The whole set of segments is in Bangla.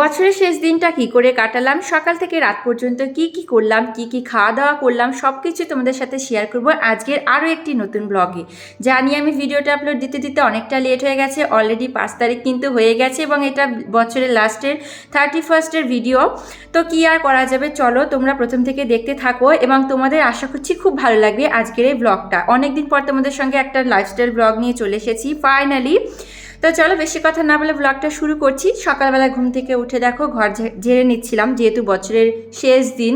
বছরের শেষ দিনটা কি করে কাটালাম? সকাল থেকে রাত পর্যন্ত কি কি করলাম? কি কি খাওয়া দাওয়া করলাম? সব কিছু তোমাদের সাথে শেয়ার করব আজকের আরও একটি নতুন ব্লগে জানি আমি ভিডিওটা আপলোড দিতে দিতে অনেকটা লেট হয়ে গেছে অলরেডি পাঁচ তারিখ কিন্তু হয়ে গেছে এবং এটা বছরের লাস্টের থার্টি ফার্স্টের ভিডিও তো কি আর করা যাবে? চলো তোমরা প্রথম থেকে দেখতে থাকো এবং তোমাদের আশা করছি খুব ভালো লাগবে আজকের এই ব্লগটা অনেকদিন পর তোমাদের সঙ্গে একটা লাইফস্টাইল ব্লগ নিয়ে চলে এসেছি ফাইনালি তো চলো বেশি কথা না বলে ব্লগটা শুরু করছি। সকালবেলা ঘুম থেকে উঠে দেখো ঘর ঝেড়ে নিচ্ছিলাম, যেহেতু বছরের শেষ দিন।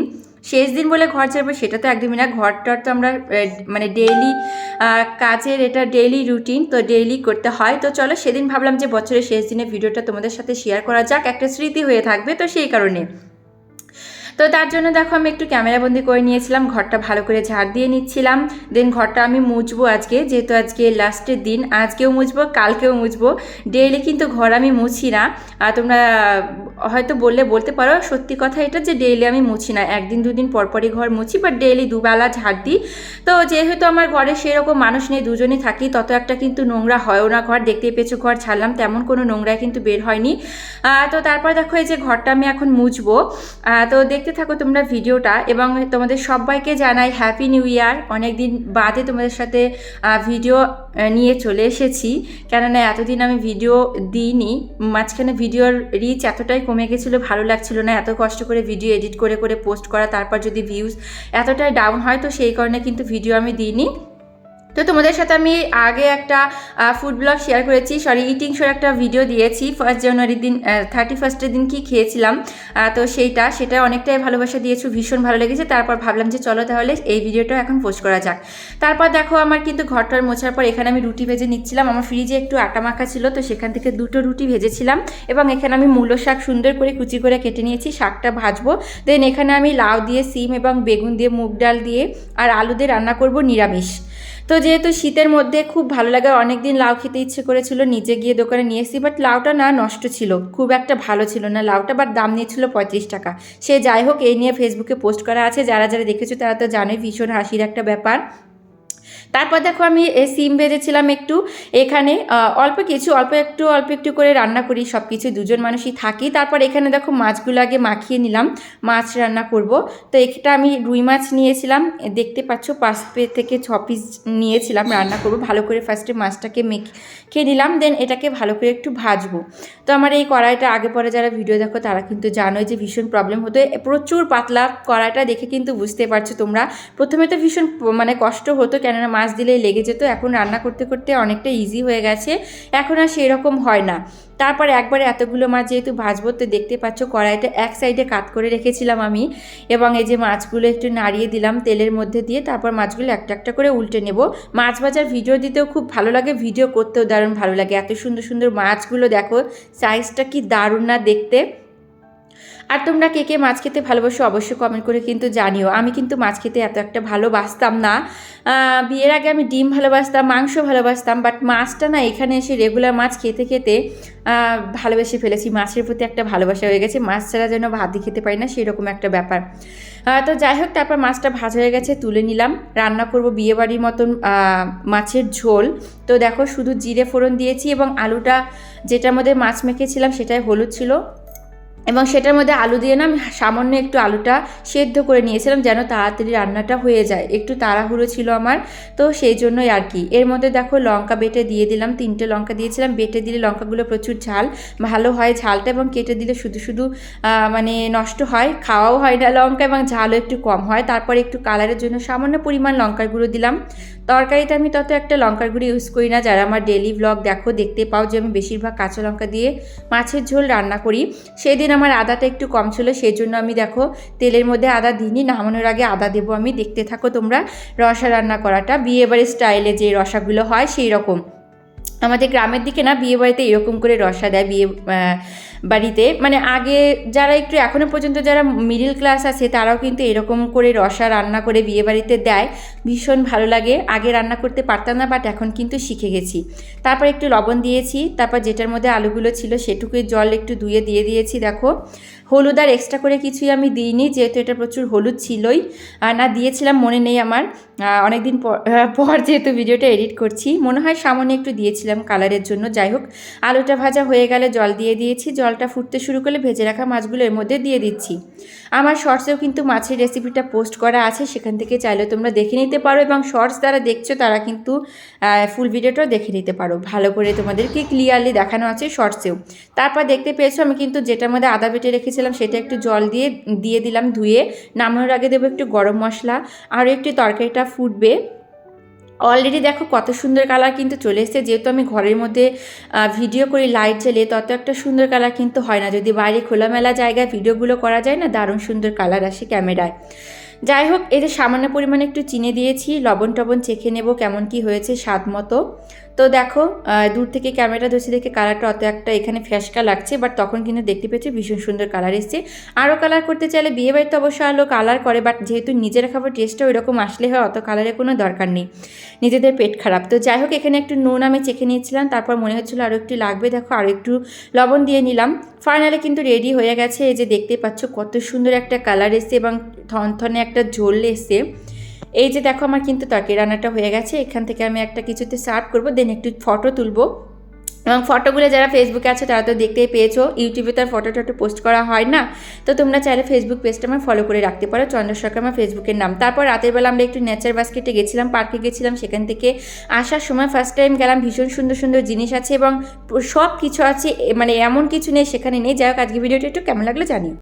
শেষ দিন বলে ঘর ছাড়বে সেটা তো একদমই না। ঘরটার তো আমরা মানে ডেইলি কাজের এটা ডেইলি রুটিন তো ডেইলি করতে হয়। তো চলো সেদিন ভাবলাম যে বছরের শেষ দিনে ভিডিওটা তোমাদের সাথে শেয়ার করা যাক। একটা স্মৃতি হয়ে থাকবে তো সেই কারণে। তো তার জন্য দেখো আমি একটু ক্যামেরাবন্দি করে নিয়েছিলাম, ঘরটা ভালো করে ঝাড় দিয়ে নিচ্ছিলাম। দেন ঘরটা আমি মুছবো আজকে, যেহেতু আজকে লাস্টের দিন, আজকেও মুছবো, কালকেও মুছবো। ডেইলি কিন্তু ঘর আমি মুছি না। আর তোমরা হয়তো বললে বলতে পারো সত্যি কথা এটা যে ডেইলি আমি মুছি না। একদিন, দুদিন পরপরই ঘর মুছি বাট ডেইলি দুবেলা ঝাড় দিই। তো যেহেতু আমার ঘরে সেরকম মানুষ নেই, দুজনই থাকি, তত একটা কিন্তু নোংরা হয়ও না ঘর। দেখতেই পেয়েছ ঘর ছাড়লাম, তেমন কোনো নোংরা কিন্তু বের হয়নি। তো তারপর দেখো এই যে ঘরটা আমি এখন মুছবো। তো দেখতে থাকো তোমরা ভিডিওটা, এবং তোমাদের সবাইকে জানাই হ্যাপি নিউ ইয়ার অনেক দিন বাদে তোমাদের সাথে ভিডিও নিয়ে চলে এসেছি। কেননা এতদিন আমি ভিডিও দিইনি, মাঝখানে ভিডিওর রিচ এতটাই কমে গেছিল, ভালো লাগছিল না, এত কষ্ট করে ভিডিও এডিট করে করে পোস্ট করা, তারপর যদি ভিউজ এতটাই ডাউন হয়, তো সেই কারণে কিন্তু ভিডিও আমি দিইনি। তো তোমাদের সাথে আমি আগে একটা ফুড ব্লগ শেয়ার করেছি। সরি ইটিং শোর একটা ভিডিও দিয়েছি। ফার্স্ট জানুয়ারির দিন থার্টি ফার্স্টের দিন কি খেয়েছিলাম তো সেইটা, সেটা অনেকটাই ভালোবাসা দিয়েছ, ভীষণ ভালো লেগেছে। তারপর ভাবলাম যে চলো তাহলে এই ভিডিওটা এখন পোস্ট করা যাক। তারপর দেখো আমার কিন্তু ঘরটার মোছার পর এখানে আমি রুটি ভেজে নিচ্ছিলাম। আমার ফ্রিজে একটু আটা মাখা ছিল, তো সেখান থেকে দুটো রুটি ভেজেছিলাম এবং এখানে আমি মূলো শাক সুন্দর করে কুচি করে কেটে নিয়েছি, শাকটা ভাজবো। দেন এখানে আমি লাউ দিয়ে, সিম এবং বেগুন দিয়ে, মুগ ডাল দিয়ে, আর আলু দিয়ে রান্না করব নিরামিষ। তো যেহেতু শীতের মধ্যে খুব ভালো লাগে অনেক দিন লাউ খেতে ইচ্ছে করেছিল, নিজে গিয়ে দোকানে নিয়ে এসেছি বাট লাউটা না নষ্ট ছিল, খুব একটা ভালো ছিল না। লাউটা বাট দাম নিয়েছিল পঁয়ত্রিশ টাকা। সে যাই হোক, এই নিয়ে ফেসবুকে পোস্ট করা আছে, যারা যারা দেখেছ তারা তো জানোই ভীষণ হাসির একটা ব্যাপার। তারপর দেখো আমি সিম ভেজেছিলাম একটু। এখানে অল্প কিছু, অল্প একটু অল্প একটু করে রান্না করি সব কিছু দুজন মানুষই থাকি। তারপর এখানে দেখো মাছগুলো আগে মাখিয়ে নিলাম, মাছ রান্না করব। তো এটা আমি রুই মাছ নিয়েছিলাম দেখতে পাচ্ছ পাঁচ পে থেকে ছ পিস নিয়েছিলাম রান্না করব। ভালো করে ফার্স্টে মাছটাকে মেখে নিলাম দেন এটাকে ভালো করে একটু ভাজবো। তো আমার এই কড়াইটা আগে পরে যারা ভিডিও দেখো তারা কিন্তু জানোই যে ভীষণ প্রবলেম হতো। প্রচুর পাতলা কড়াইটা দেখে কিন্তু বুঝতে পারছ তোমরা। প্রথমে তো ভীষণ মানে কষ্ট হতো, কেননা মাছ দিলেই লেগে যেত। এখন রান্না করতে করতে অনেকটা ইজি হয়ে গেছে। এখন আর সেই রকম হয় না। তারপর একবারে এতগুলো মাছ যেহেতু ভাজবো, তো দেখতে পাচ্ছ কড়াইটা এক সাইডে কাত করে রেখেছিলাম আমি এবং এই যে মাছগুলো একটু নাড়িয়ে দিলাম তেলের মধ্যে দিয়ে, তারপর মাছগুলো একটা একটা করে উল্টে নেব। মাছ ভাজার ভিডিও দিতেও খুব ভালো লাগে ভিডিও করতেও দারুণ ভালো লাগে। এত সুন্দর সুন্দর মাছগুলো দেখো সাইজটা কি দারুণ না দেখতে। আর তোমরা কে কে মাছ খেতে ভালোবাসো অবশ্যই কমেন্ট করে কিন্তু জানিও। আমি কিন্তু মাছ খেতে এত একটা ভালোবাসতাম না। বিয়ের আগে আমি ডিম ভালোবাসতাম, মাংস ভালোবাসতাম বাট মাছটা না এখানে এসে রেগুলার মাছ খেতে খেতে ভালোবেসে ফেলেছি। মাছের প্রতি একটা ভালোবাসা হয়ে গেছে। মাছ ছাড়া যেন ভাতই খেতে পারি না, সেরকম একটা ব্যাপার। তো যাই হোক, তারপর মাছটা ভাজা হয়ে গেছে, তুলে নিলাম। রান্না করব বিয়েবাড়ির মতন মাছের ঝোল। তো দেখো, শুধু জিরে ফোড়ন দিয়েছি এবং আলুটা যেটার মধ্যে মাছ মেখেছিলাম সেটাই হলুদ ছিল। এবং সেটার মধ্যে আলু দিয়ে না আমি সামান্য একটু আলুটা সেদ্ধ করে নিয়েছিলাম যেন তাড়াতাড়ি রান্নাটা হয়ে যায়। একটু তাড়াহুড়ো ছিল আমার। তো সেই জন্যই আর কি। এর মধ্যে দেখো লঙ্কা বেটে দিয়ে দিলাম, তিনটে লঙ্কা দিয়েছিলাম। বেটে দিলে লঙ্কাগুলো প্রচুর ঝাল, ভালো হয় ঝালটা এবং কেটে দিলে শুধু শুধু মানে নষ্ট হয়, খাওয়াও হয় না লঙ্কা এবং ঝালও একটু কম হয়। তারপরে একটু কালারের জন্য সামান্য পরিমাণ লঙ্কার গুঁড়ো দিলাম। তরকারিতে আমি তত একটা লঙ্কার গুঁড়ি ইউজ করি না। যারা আমার ডেলি ব্লগ দেখো, দেখতে পাও যে আমি বেশিরভাগ কাঁচা লঙ্কা দিয়ে মাছের ঝোল রান্না করি। সেদিন আমার আদাটা একটু কম ছিল সেই জন্য আমি দেখো তেলের মধ্যে আদা দিইনি, নামানোর আগে আদা দেবো আমি। দেখতে থাকো তোমরা রসা রান্না করাটা। বিয়েবাড়ির স্টাইলে যে রসাগুলো হয় সেই রকম আমাদের গ্রামের দিকে না বিয়েবাড়িতে এরকম করে রসা দেয়, বিয়ে বাড়িতে। মানে আগে যারা একটু এখনও পর্যন্ত যারা মিডিল ক্লাস আছে, তারাও কিন্তু এরকম করে রসা রান্না করে বিয়ে বাড়িতে দেয়। ভীষণ ভালো লাগে। আগে রান্না করতে পারতাম না বাট এখন কিন্তু শিখে গেছি। তারপর একটু লবণ দিয়েছি। তারপর যেটার মধ্যে আলুগুলো ছিল সেটুকুই জল একটু ধুয়ে দিয়ে দিয়েছি, দেখো। হলুদ আর এক্সট্রা করে কিছুই আমি দিইনি, যেহেতু এটা প্রচুর হলুদ ছিলই। না, দিয়েছিলাম, মনে নেই আমার। অনেক দিন পর পর যেহেতু ভিডিওটা এডিট করছি, মনে হয় সামনে একটু দিয়েছিলাম কালারের জন্য। যাই হোক, আলুটা ভাজা হয়ে গেলে জল দিয়ে দিয়েছি। জল জলটা ফুটতে শুরু করলে ভেজে রাখা মাছগুলো এর মধ্যে দিয়ে দিচ্ছি। আমার শর্টসেও কিন্তু মাছের রেসিপিটা পোস্ট করা আছে, সেখান থেকে চাইলে তোমরা দেখে নিতে পারো এবং শর্টস যারা দেখছ তারা কিন্তু ফুল ভিডিওটাও দেখে নিতে পারো। ভালো করে তোমাদেরকে ক্লিয়ারলি দেখানো আছে শর্টসেও তারপর দেখতে পেয়েছ আমি কিন্তু যেটার মধ্যে আদা বেটে রেখেছিলাম সেটা একটু জল দিয়ে দিয়ে দিলাম ধুয়ে। নামানোর আগে দেবো একটু গরম মশলা, আরও একটু তরকারিটা ফুটবে। অলরেডি দেখো কত সুন্দর কালার কিন্তু চলে এসেছে। যেহেতু আমি ঘরের মধ্যে ভিডিও করি লাইট জ্বেলে, তত একটা সুন্দর কালার কিন্তু হয় না। যদি বাইরে খোলামেলা জায়গায় ভিডিওগুলো করা যায় না, দারুণ সুন্দর কালার আসে ক্যামেরায় যাই হোক যে সামান্য পরিমাণে একটু চিনে দিয়েছি, লবণ টবণ চেখে নেব কেমন কি হয়েছে, স্বাদ মতো। তো দেখো দূর থেকে ক্যামেরা ধরছি দেখে কালারটা অত একটা এখানে ফ্যাসকা লাগছে বাট তখন কিন্তু দেখতে পেয়েছি ভীষণ সুন্দর কালার এসছে। আরও কালার করতে চাইলে বিয়ে বাড়িতে অবশ্য আলো কালার করে বাট যেহেতু নিজের খাবার টেস্টটা ওইরকম আসলে হয়, অত কালারের কোনো দরকার নেই। নিজেদের পেট খারাপ। তো যাই হোক, এখানে একটু নুন আমি চেখে নিয়েছিলাম, তারপর মনে হচ্ছিল আরও একটু লাগবে, দেখো আরও একটু লবণ দিয়ে নিলাম। ফাইনালি কিন্তু রেডি হয়ে গেছে, এই যে দেখতে পাচ্ছ কত সুন্দর একটা কালার এসছে এবং থনথনে একটা ঝোল এসছে। এই যে দেখো আমার কিন্তু তরকারি রান্নাটা হয়ে গেছে, এখান থেকে আমি একটা কিছুতে সার্ভ করব, দেন একটু ফটো তুলবো। এবং ফটোগুলো যারা ফেসবুকে আছে, তারা তো দেখতেই পেয়েছ, ইউটিউবে তো আর ফটো টটো পোস্ট করা হয় না। তো তোমরা চাইলে ফেসবুক পেজটা আমার ফলো করে রাখতে পারো চন্দ্রশাখা আমার ফেসবুকের নাম। তারপর রাতের বেলা আমরা একটু নেচার বাস্কেটে গেছিলাম পার্কে গেছিলাম, সেখান থেকে আসার সময় ফার্স্ট টাইম গেলাম, ভীষণ সুন্দর সুন্দর জিনিস আছে এবং সব কিছু আছে মানে এমন কিছু নেই সেখানে নেই। যাই হোক আজকে ভিডিওটা একটু কেমন লাগল জানিও।